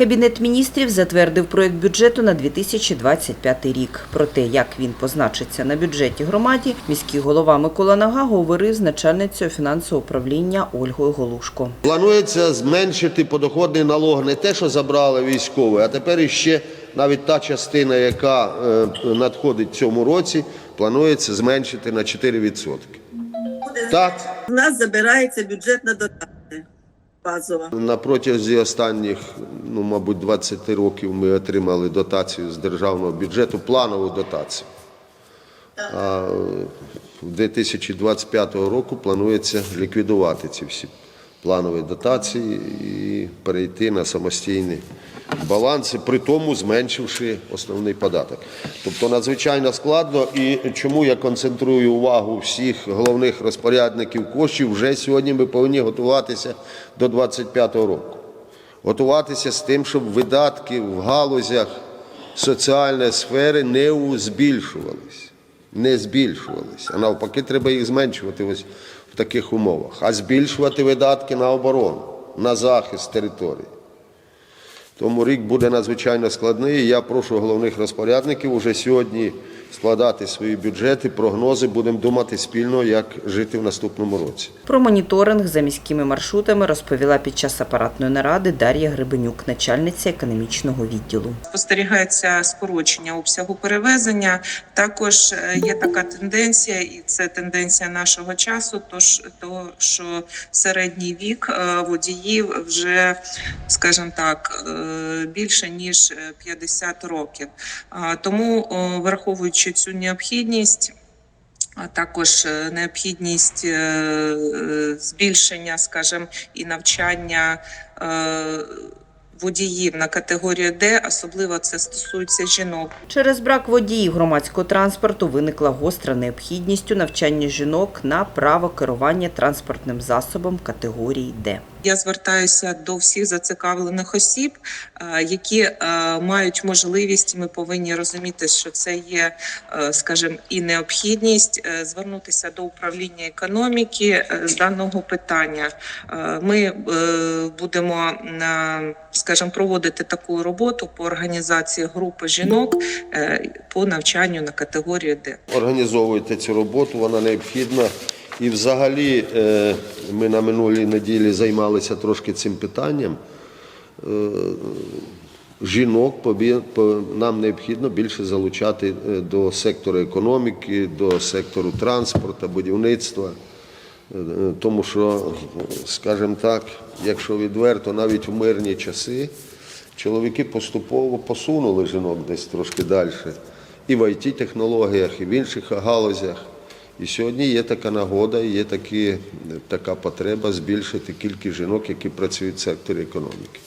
Кабінет міністрів затвердив проект бюджету на 2025 рік. Про те, як він позначиться на бюджеті громаді, міський голова Микола Нага говорив з начальницею фінансового управління Ольгою Голушко. Планується зменшити подоходний налог не те, що забрали військові, а тепер іще навіть та частина, яка е, надходить в цьому році, планується зменшити на 4%. Так, У нас забирається бюджетна дотація базова. на протязі останніх, ну, мабуть, 20 років ми отримали дотацію з державного бюджету, планову дотацію. А в 2025 року планується ліквідувати ці всі планові дотації і перейти на самостійні баланси, при тому зменшивши основний податок. Тобто надзвичайно складно. І чому я концентрую увагу всіх головних розпорядників коштів, вже сьогодні ми повинні готуватися до 2025 року. Готуватися з тим, щоб видатки в галузях соціальної сфери не збільшувалися не збільшувалися, а навпаки, треба їх зменшувати ось в таких умовах, а збільшувати видатки на оборону, на захист території. Тому рік буде надзвичайно складний. Я прошу головних розпорядників уже сьогодні складати свої бюджети, прогнози. Будемо думати спільно, як жити в наступному році. Про моніторинг за міськими маршрутами розповіла під час апаратної наради Дар'я Гребенюк, начальниця економічного відділу. спостерігається скорочення обсягу перевезення. Також е, є така тенденція, і це тенденція нашого часу. Тож то, що середній вік е, водіїв вже, скажімо так, е, більше ніж е, 50 років. А, Тому, о, враховуючи цю необхідність. А також е, необхідність е, е, збільшення, скажімо, і навчання водіїв на категорію Д, особливо це стосується жінок. Через брак водіїв громадського транспорту виникла гостра необхідність у навчанні жінок на право керування транспортним засобом категорії Д. Я звертаюся до всіх зацікавлених осіб, е, які е, мають можливість. Ми повинні розуміти, що це є, е, скажімо, і необхідність звернутися до управління економіки з даного питання. Ми будемо на, скажімо, проводити таку роботу по організації групи жінок е, по навчанню на категорію Д. Організовуйте цю роботу, вона необхідна. І взагалі е, ми на минулій неділі займалися трошки цим питанням. Е, Жінок нам необхідно більше залучати до сектору економіки, до сектору транспорту, будівництва. Тому що, скажімо так, якщо відверто, навіть в мирні часи чоловіки поступово посунули жінок десь трошки далі. І в IT-технологіях, і в інших галузях. І сьогодні є така нагода, є такі, така потреба збільшити кількість жінок, які працюють в секторі економіки.